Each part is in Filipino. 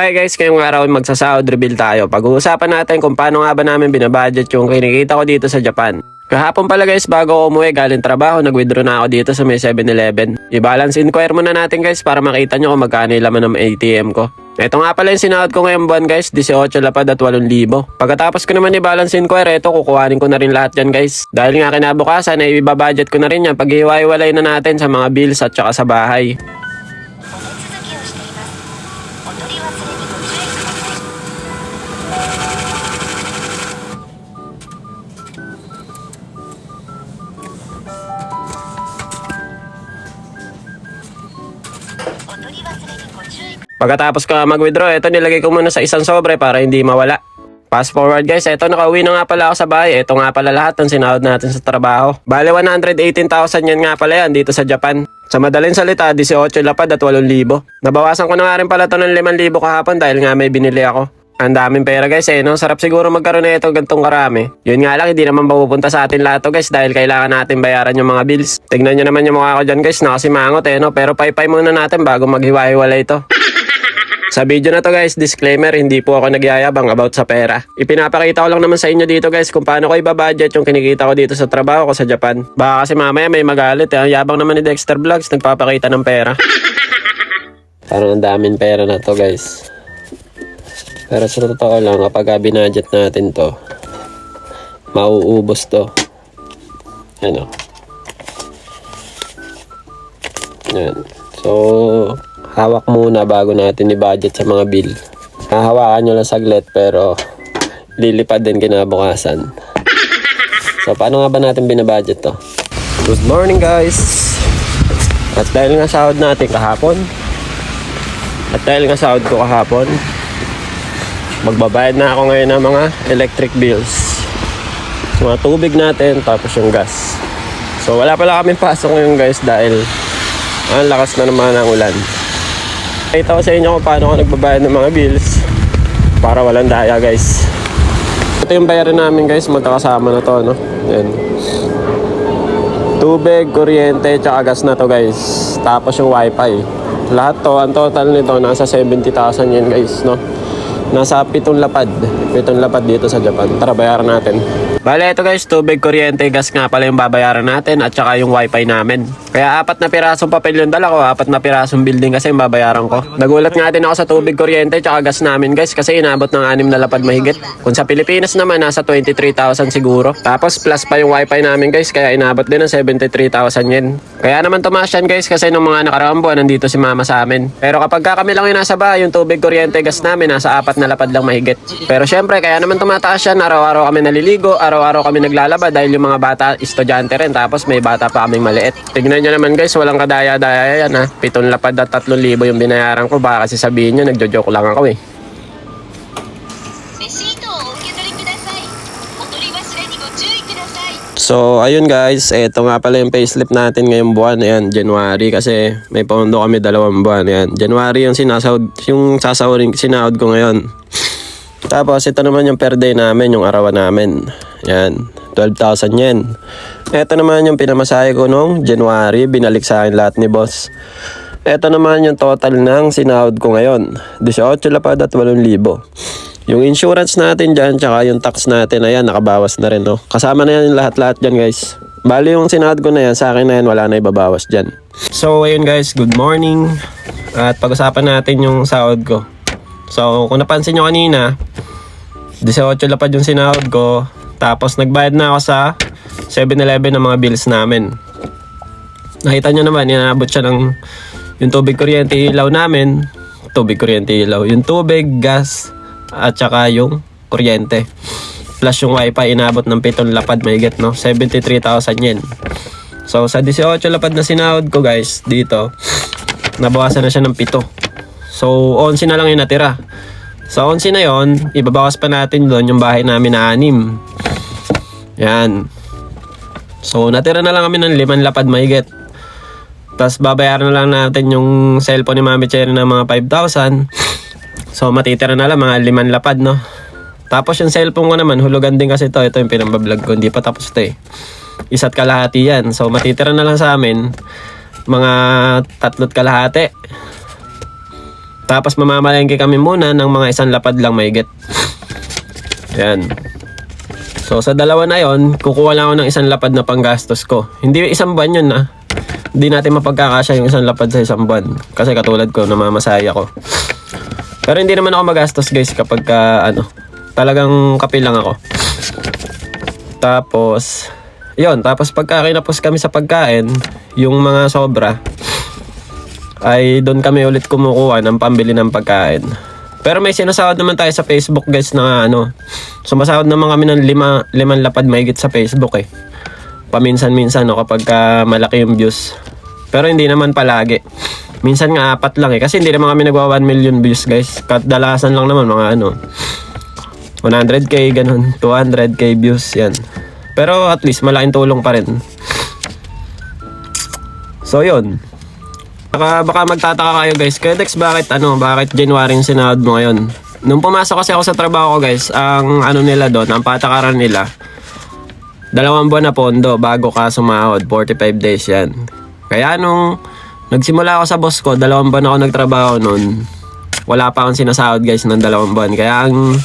Hi guys, ngayong araw ay magsasahod reveal tayo. Pag-uusapan natin kung paano nga ba namin binabudget yung kinikita ko dito sa Japan. Kahapon pala guys, bago umuwi galing trabaho, nag-withdraw na ako dito sa may 7-Eleven. I-balance inquire muna natin guys para makita nyo kung magkano yung laman ng ATM ko. Ito nga pala yung sinahod ko ngayong buwan guys, 18 lapad at 8,000. Pagkatapos ko naman i-balance inquire, ito kukuhanin ko na rin lahat yan guys. Dahil nga kinabukasan ay ibabudget ko na rin yan pag iwaiwalay na natin sa mga bills at saka sa bahay. Pagkatapos ko mag-withdraw, ito nilagay ko muna sa isang sobre para hindi mawala. Fast forward guys, ito nakauwi na nga pala ako sa bahay. Ito nga pala lahat ng sinahod natin sa trabaho. Bale 118,000 yan nga pala yan dito sa Japan. Sa madaling salita, 18 lapad at 8,000. Nabawasan ko na nga rin pala to ng 5,000 kahapon dahil nga may binili ako. Ang daming pera guys eh, no? Sarap siguro magkaroon na ito gantong karami. Yun nga lang, hindi naman mapupunta sa atin lahat to guys dahil kailangan natin bayaran yung mga bills. Tignan nyo naman yung mukha ko dyan guys, nakasimangot eh, no? Pero paypay muna natin bago maghiwa-hiwalay ito. Sa video na to guys, disclaimer, hindi po ako nagyayabang about sa pera. Ipinapakita ko lang naman sa inyo dito guys kung paano ko ibabudget yung kinikita ko dito sa trabaho ko sa Japan. Baka kasi mamaya may magalit eh. Ang yabang naman ni Dexter Vlogs, nagpapakita ng pera. Parang ang daming pera na to guys. Pero sa totoo lang, kapag binudget natin to, mauubos to. Ano? Yan. So, hawak muna bago natin i-budget sa mga bill. Hahawakan nyo lang saglit pero lilipad din kinabukasan. So, paano nga ba natin binabudget to? Good morning guys! At dahil nga sahod natin kahapon, at dahil nga sahod ko kahapon, magbabayad na ako ngayon ng mga electric bills. So, mga tubig natin, tapos yung gas. So, wala pala kami pasok ngayon guys dahil ang lakas na naman ng ulan. Ito ko sa inyo kung paano ako nagbabayad ng mga bills para walang daya guys. Ito yung bayarin namin guys, magkakasama na to no. Yan. Tubig, kuryente, tsaka gas na to guys. Tapos yung wifi. Lahat to, ang total nito nasa 70,000 yan guys no. Nasa pitong lapad. Pitong lapad dito sa Japan. Tara, bayaran natin. Bale, ito guys, tubig, kuryente, gas nga pala yung babayaran natin at saka yung wifi namin. Kaya apat na pirasong papel yung dala ko, apat na pirasong building kasi yung ko. Nagulat nga din ako sa tubig, kuryente, tsaka gas namin guys kasi inabot ng anim na lapad mahigit. Kung sa Pilipinas naman, nasa 23,000 siguro. Tapos plus pa yung wifi namin guys, kaya inabot din ng 73,000 yen. Kaya naman tumaas yan guys kasi nung mga nakaraang buwan, nandito si mama sa amin. Pero kapag ka kami lang yung nasa bahay, yung tubig, kuryente, gas namin, nasa apat na lapad lang mahigit. Pero syempre, kaya naman tumataas yan, araw-araw kami naliligo, araw-araw kami naglalaba dahil yung mga bata, estudyante rin, tapos may bata pa kaming maliit. Tignan Tingnan nyo naman guys, walang kadaya-daya yan ha. Pitong lapad at tatlong libo yung binayaran ko. Baka kasi sabihin nyo, nagjo-joke lang ako eh. So, ayun guys, eto nga pala yung payslip natin ngayong buwan. Ayan, January kasi may pondo kami dalawang buwan. Ayan, January yung sinasahod, yung sasahurin, sinahod ko ngayon. Tapos, ito naman yung per day namin, yung arawan namin. Ayan. 12,000 yen. Ito naman yung pinamasahe ko nung January, binalik sa akin lahat ni boss. Ito naman yung total ng sinahod ko ngayon, 18 lapad at 8,000. Yung insurance natin dyan, tsaka yung tax natin, ayan, nakabawas na rin, no? Kasama na yan lahat-lahat dyan, guys. Bali yung sinahod ko na yan, sa akin na yan, wala na ibabawas dyan. So, ayun guys, good morning. At pag-usapan natin yung sahod ko. So, kung napansin nyo kanina, 18 lapad yung sinahod ko. Tapos, nagbayad na ako sa 7-Eleven ng mga bills namin. Nakita nyo naman, inabot siya ng yung tubig, kuryente, ilaw namin. Tubig, kuryente, ilaw. Yung tubig, gas, at saka yung kuryente. Plus yung wifi, inabot ng pitong lapad, mahigit, no? 73,000 yen. So, sa 18 lapad na sinahod ko, guys, dito, nabawasan na siya ng pito. So, 11 na lang yung natira. Sa 11 na yon, ibabawas pa natin doon yung bahay namin na anim. Yan. So, natira na lang kami ng 5 lapad mahigit. Tapos babayaran na lang natin yung cellphone ni Mami Cherry ng mga 5,000. So matitira na lang mga 5 lapad, no? Tapos yung cellphone ko naman, hulugan din kasi to. Ito yung pinambablog ko. Hindi pa tapos ito eh. Isa't kalahati yan. So matitira na lang sa amin mga tatlot kalahati. Tapos mamamalengke kami muna ng mga isang lapad lang may get. Yan. So sa dalawa na yon, kukuha lang ako ng isang lapad na panggastos ko. Hindi isang buwan yun ah. Hindi natin mapagkakasya yung isang lapad sa isang buwan. Kasi katulad ko, namamasaya ko. Pero hindi naman ako magastos guys kapag ka, ano, talagang kape lang ako. Tapos, yon tapos pagka kinapos kami sa pagkain, yung mga sobra, ay doon kami ulit kumukuha ng pambili ng pagkain. Pero may sinasahod naman tayo sa Facebook guys na ano, sumasahod naman kami ng lima, limang lapad mahigit sa Facebook eh. Paminsan-minsan no, kapag ka malaki yung views. Pero hindi naman palagi. Minsan nga apat lang eh. Kasi hindi naman kami nagwa 1 million views guys. Kadalasan lang naman mga ano. 100k ganun. 200k views yan. Pero at least malaking tulong pa rin. So yun. Baka, baka magtataka kayo guys. Kaya bakit ano, bakit January yung sinahod mo ngayon? Nung pumasok kasi ako sa trabaho ko guys, ang ano nila doon, ang patakaran nila, dalawang buwan na pondo bago ka sumahod, 45 days yan. Kaya nung nagsimula ako sa boss ko, dalawang buwan ako nagtrabaho noon, wala pa akong sinasahod guys ng dalawang buwan. Kaya ang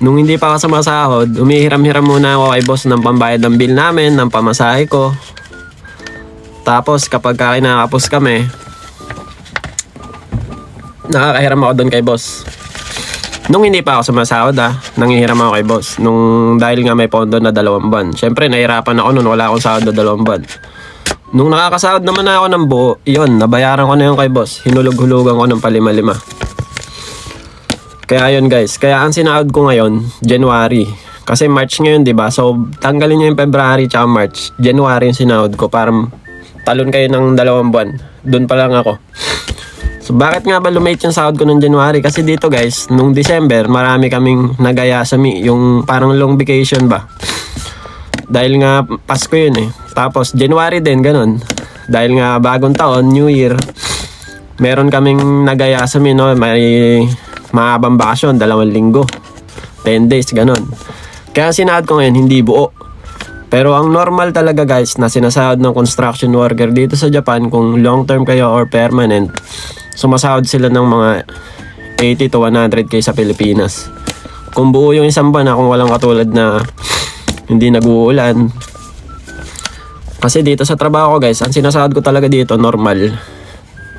nung hindi pa ako sumasahod, umihiram-hiram muna ako kay boss ng pambayad ng bill namin, ng pamasahe ko, tapos kapag ka kinakapos kami, nakakahiram ako doon kay boss. Nung hindi pa ako sumasahod ah, nangihiram ako kay boss. Nung dahil nga may pondo na dalawang buwan. Siyempre, nahirapan ako noon, wala akong sahod na dalawang buwan. Nung nakakasahod naman ako ng buo, yun, nabayaran ko na yung kay boss. Hinulog-hulugan ko ng palima-lima. Kaya yun guys, kaya ang sinahod ko ngayon, January. Kasi March ngayon, di ba? So, tanggalin nyo yung February tsaka March. January yung sinahod ko para talon kayo ng dalawang buwan. Doon pa lang ako. So, bakit nga ba lumate yung sahod ko ng January? Kasi dito guys, nung December, marami kaming nagaya sa mi, yung parang long vacation ba. Dahil nga Pasko yun eh. Tapos January din, ganun. Dahil nga bagong taon, New Year, meron kaming nagaya sa mi, no? May mahabang bakasyon, dalawang linggo. 10 days, ganun. Kaya sinahod ko ngayon, hindi buo. Pero ang normal talaga guys na sinasahod ng construction worker dito sa Japan kung long term kayo or permanent, sumasahod sila ng mga 80 to 100k sa Pilipinas. Kung buo yung isang buwan na kung walang katulad na hindi nag-uulan. Kasi dito sa trabaho ko guys, ang sinasahod ko talaga dito normal.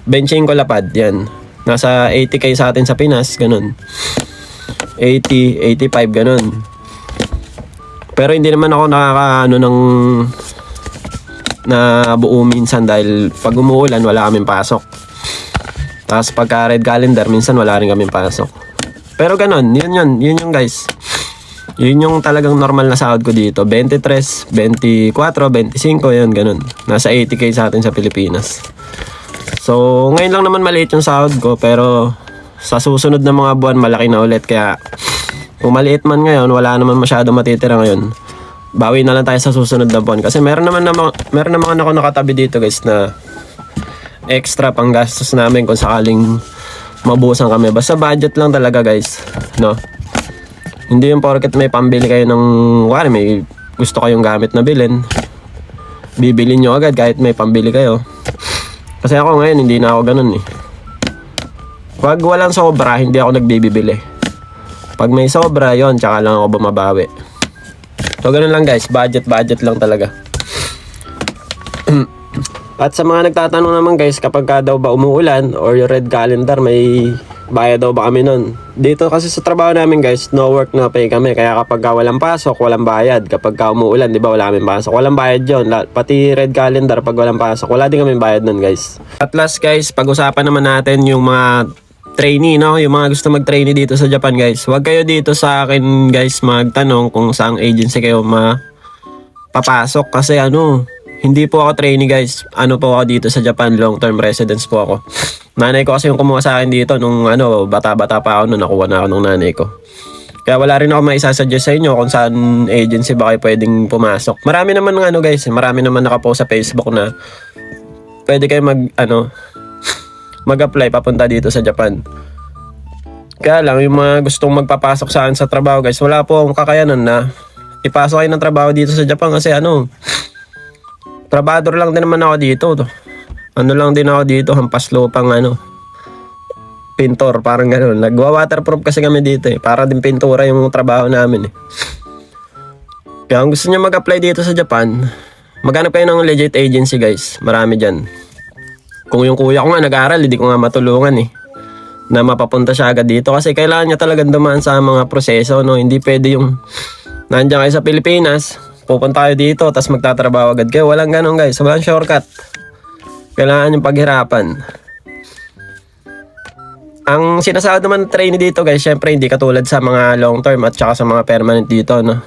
Benching ko lapad, yan. Nasa 80k sa atin sa Pinas, ganun. 80, 85, ganun. Pero hindi naman ako nakakaano ng na buo minsan dahil pag umuulan wala kaming pasok. Tapos pagka red calendar minsan wala rin kaming pasok. Pero ganun, yun yun, yun yung guys. Yun yung talagang normal na sahod ko dito. 23, 24, 25, yun ganun. Nasa 80k sa atin sa Pilipinas. So, ngayon lang naman maliit yung sahod ko pero sa susunod na mga buwan malaki na ulit kaya kung maliit man ngayon, wala naman masyado matitira ngayon. Bawi na lang tayo sa susunod na buwan. Kasi meron naman naman, meron naman ako nakatabi dito guys na extra pang gastos namin kung sakaling mabusan kami. Basta budget lang talaga guys. No? Hindi yung porket may pambili kayo ng, wari may gusto kayong gamit na bilhin. Bibili nyo agad kahit may pambili kayo. Kasi ako ngayon hindi na ako ganun eh. Pag walang sobra, hindi ako nagbibibili. Pag may sobra, yon tsaka lang ako bumabawi. So, ganun lang guys. Budget, budget lang talaga. At sa mga nagtatanong naman guys, kapag ka daw ba umuulan or yung red calendar, may bayad daw ba kami nun? Dito kasi sa trabaho namin guys, no work na pay kami. Kaya kapag ka walang pasok, walang bayad. Kapag ka umuulan, di ba wala kami pasok? Walang bayad yon Pati red calendar, pag walang pasok, wala din kami bayad nun guys. At last guys, pag-usapan naman natin yung mga trainee, no? Yung mga gusto mag-trainee dito sa Japan, guys. Huwag kayo dito sa akin, guys, magtanong kung saang agency kayo ma papasok kasi ano, hindi po ako trainee, guys. Ano po ako dito sa Japan, long-term residence po ako. Nanay ko kasi yung kumuha sa akin dito nung ano, bata-bata pa ako nung nakuha na ako ng nanay ko. Kaya wala rin ako maisasuggest sa inyo kung saan agency ba kayo pwedeng pumasok. Marami naman ng ano guys, marami naman nakapost sa Facebook na pwede kayo mag ano, mag-apply papunta dito sa Japan. Kaya lang, yung mga gustong magpapasok sa akin sa trabaho guys, wala po akong kakayanan na ipasok kayo ng trabaho dito sa Japan kasi ano, trabador lang din naman ako dito. To. Ano lang din ako dito, hampas lupang ano. pintor, parang gano'n. Nagwa-waterproof kasi kami dito eh. Para din pintura yung trabaho namin eh. Kaya kung gusto niyo mag-apply dito sa Japan, maghanap kayo ng legit agency guys. Marami dyan. Kung yung kuya ko nga nag-aaral, hindi ko nga matulungan eh. Na mapapunta siya agad dito kasi kailangan niya talagang dumaan sa mga proseso, no? Hindi pwede yung nandiyan kayo sa Pilipinas, pupunta kayo dito, tapos magtatrabaho agad kayo. Walang ganun guys. Walang shortcut. Kailangan yung paghirapan. Ang sinasahod naman ng trainee dito guys, syempre hindi katulad sa mga long term at saka sa mga permanent dito, no?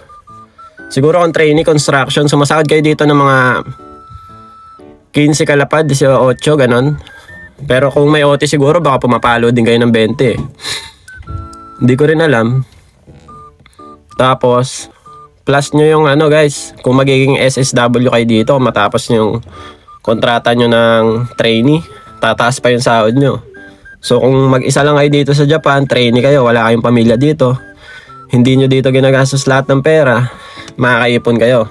Siguro kung trainee construction, sumasahod kayo dito ng mga 15 kalapad, 18, ganon. Pero kung may OT siguro, baka pumapalo din kayo ng 20 eh. Hindi ko rin alam. Tapos, plus nyo yung ano guys, kung magiging SSW kayo dito, matapos nyo yung kontrata nyo ng trainee, tataas pa yung sahod nyo. So kung mag-isa lang kayo dito sa Japan, trainee kayo, wala kayong pamilya dito, hindi nyo dito ginagastos lahat ng pera, makakaipon kayo.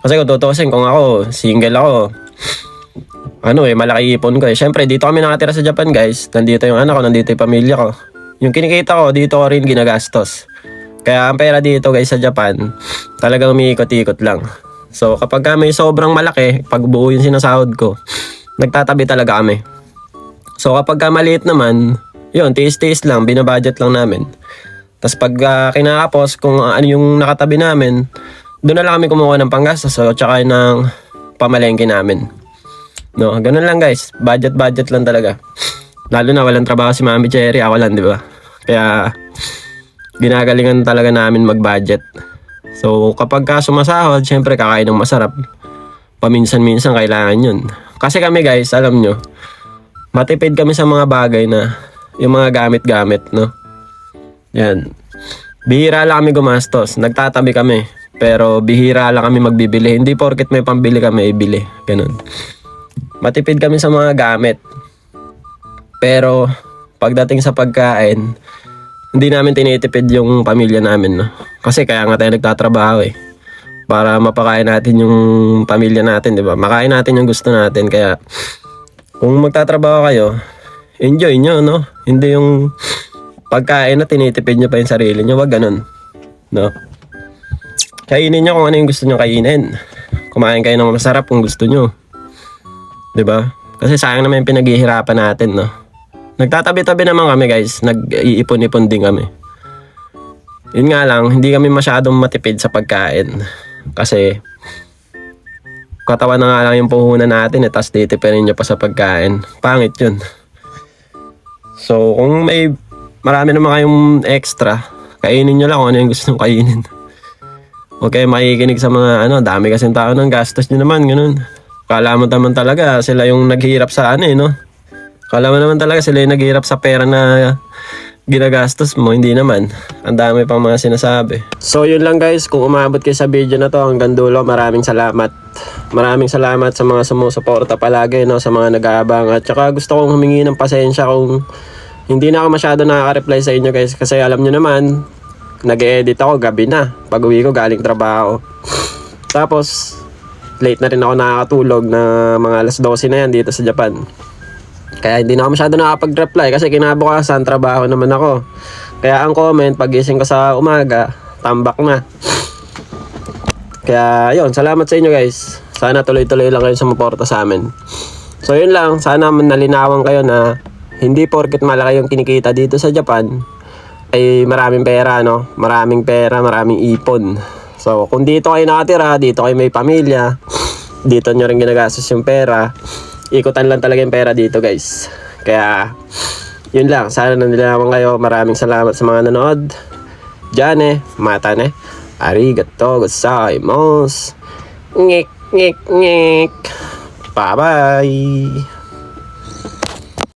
Kasi kung tutusin, kung ako, single ako, ano eh, malaki ipon ko eh. Siyempre, dito kami nakatira sa Japan guys. Nandito yung anak ko, nandito yung pamilya ko. Yung kinikita ko, dito ko rin ginagastos. Kaya ang pera dito guys sa Japan, talagang umiikot-ikot lang. So kapag ka may sobrang malaki, pag buo yung sinasahod ko, nagtatabi talaga kami. So kapag ka maliit naman, yun, tiis-tiis lang, binabudget lang namin. Tapos pag uh, kinakapos, kung ano yung nakatabi namin, doon na lang kami kumuha ng panggastos so, tsaka ng pamalengke namin. No, ganun lang guys. Budget-budget lang talaga. Lalo na walang trabaho si Mami Cherry, ako lang, di ba? Kaya ginagalingan talaga namin mag-budget. So kapag ka sumasahod, syempre kakain ng masarap. Paminsan-minsan kailangan yun. Kasi kami guys, alam nyo, matipid kami sa mga bagay na yung mga gamit-gamit, no? Yan. Bihira lang kami gumastos. Nagtatabi kami. Pero bihira lang kami magbibili. Hindi porket may pambili kami, ibili. Ganun. Matipid kami sa mga gamit. Pero pagdating sa pagkain, hindi namin tinitipid yung pamilya namin, no? Kasi kaya nga tayo nagtatrabaho eh. Para mapakain natin yung pamilya natin, di ba? Makain natin yung gusto natin. Kaya kung magtatrabaho kayo, enjoy nyo, no? Hindi yung pagkain na tinitipid nyo pa yung sarili nyo. Wag ganun. No? Kainin nyo kung ano yung gusto nyo kainin. Kumain kayo ng masarap kung gusto nyo. 'Di ba? Kasi sayang naman yung pinaghihirapan natin, no? Nagtatabi-tabi naman kami, guys. Nag-iipon-ipon din kami. Yun nga lang, hindi kami masyadong matipid sa pagkain. Kasi, katawan na nga lang yung puhunan natin, eh, tapos titipirin nyo pa sa pagkain. Pangit yun. So, kung may marami naman kayong extra, kainin nyo lang kung ano yung gusto nyo kainin. Huwag kayo makikinig sa mga ano, dami kasing tao ng gastos nyo naman, ganun. Kala mo naman talaga sila yung naghihirap sa ano eh, no? Kala mo naman talaga sila yung naghihirap sa pera na ginagastos mo, hindi naman. Ang dami pang mga sinasabi. So yun lang guys, kung umabot kayo sa video na to hanggang dulo, maraming salamat. Maraming salamat sa mga sumusuporta palagi, no, sa mga nag-aabang. At saka gusto kong humingi ng pasensya kung hindi na ako masyado nakaka-reply sa inyo guys. Kasi alam nyo naman, nag-edit ako gabi na. Pag uwi ko galing trabaho. Tapos, late na rin ako nakakatulog na mga alas 12 na yan dito sa Japan. Kaya hindi na ako masyado nakapag-reply kasi kinabukasan trabaho naman ako. Kaya ang comment, pagising ko sa umaga, tambak na. Kaya yun, salamat sa inyo guys. Sana tuloy-tuloy lang kayo sumuporta sa amin. So yun lang, sana nalinawan kayo na hindi porket malaki yung kinikita dito sa Japan, ay maraming pera, no? Maraming pera, maraming ipon. So, kung dito kayo nakatira, dito kayo may pamilya, dito nyo rin ginagastos yung pera, ikutan lang talaga yung pera dito, guys. Kaya, yun lang. Sana nanilawan kayo. Maraming salamat sa mga nanood. Jane, mata ne. Arigato gozaimasu. Ngik, ngik, ngik. Bye-bye.